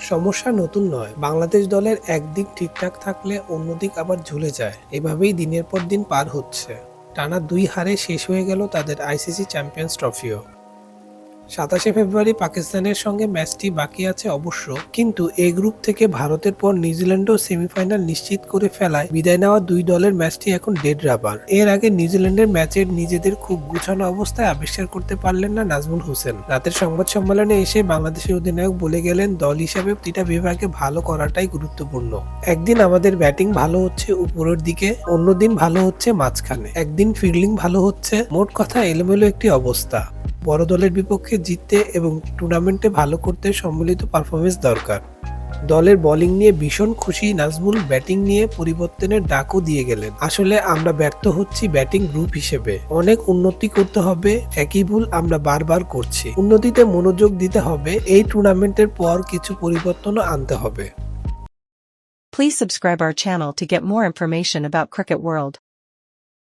সমস্যা নতুন নয়। বাংলাদেশ দলের একদিক ঠিকঠাক থাকলে অন্যদিক আবার ঝুলে যায়। এভাবেই দিনের পর দিন পার হচ্ছে। টানা দুই হারে শেষ হয়ে গেল তাদের আইসিসি চ্যাম্পিয়ন্স ট্রফিও। সাতাশে ফেব্রুয়ারি পাকিস্তানের সঙ্গে ম্যাচটি বাকি আছে অবশ্য। কিন্তু এ গ্রুপ থেকে ভারতের পর নিউজিল্যান্ডও সেমিফাইনাল নিশ্চিত করে ফেলায়। বিদায় নেওয়া দুই দলের ম্যাচটি এখন ডেড রাবার। এর আগে নিউজিল্যান্ডের ম্যাচের নিজেদের খুব গুছানো অবস্থায় আবিষ্কার করতে পারলেন না নাজমুল হোসেন। রাতের সংবাদ সম্মেলনে এসে বাংলাদেশের অধিনায়ক বলে গেলেন, দল হিসাবে প্রতিটা বিভাগে ভালো করাটাই গুরুত্বপূর্ণ। একদিন আমাদের ব্যাটিং ভালো হচ্ছে উপরের দিকে, অন্যদিন ভালো হচ্ছে মাঝখানে। একদিন ফিল্ডিং ভালো হচ্ছে, মোট কথা এলোমেলো একটি অবস্থা। বড় দলের বিপক্ষে জিততে এবং টুর্নামেন্টে ভালো করতে সম্মিলিত পারফরমেন্স দরকার। দলের বোলিং নিয়ে ভীষণ খুশি নাজমুল ব্যাটিং নিয়ে পরিবর্তনের ডাকও দিয়ে গেলেন। আসলে আমরা ব্যর্থ হচ্ছি ব্যাটিং গ্রুপ হিসেবে। অনেক উন্নতি করতে হবে, একই ভুল আমরা বারবার করছি। উন্নতিতে মনোযোগ দিতে হবে, এই টুর্নামেন্টের পর কিছু পরিবর্তনও আনতে হবে। Please subscribe our channel to get more information about Cricket World.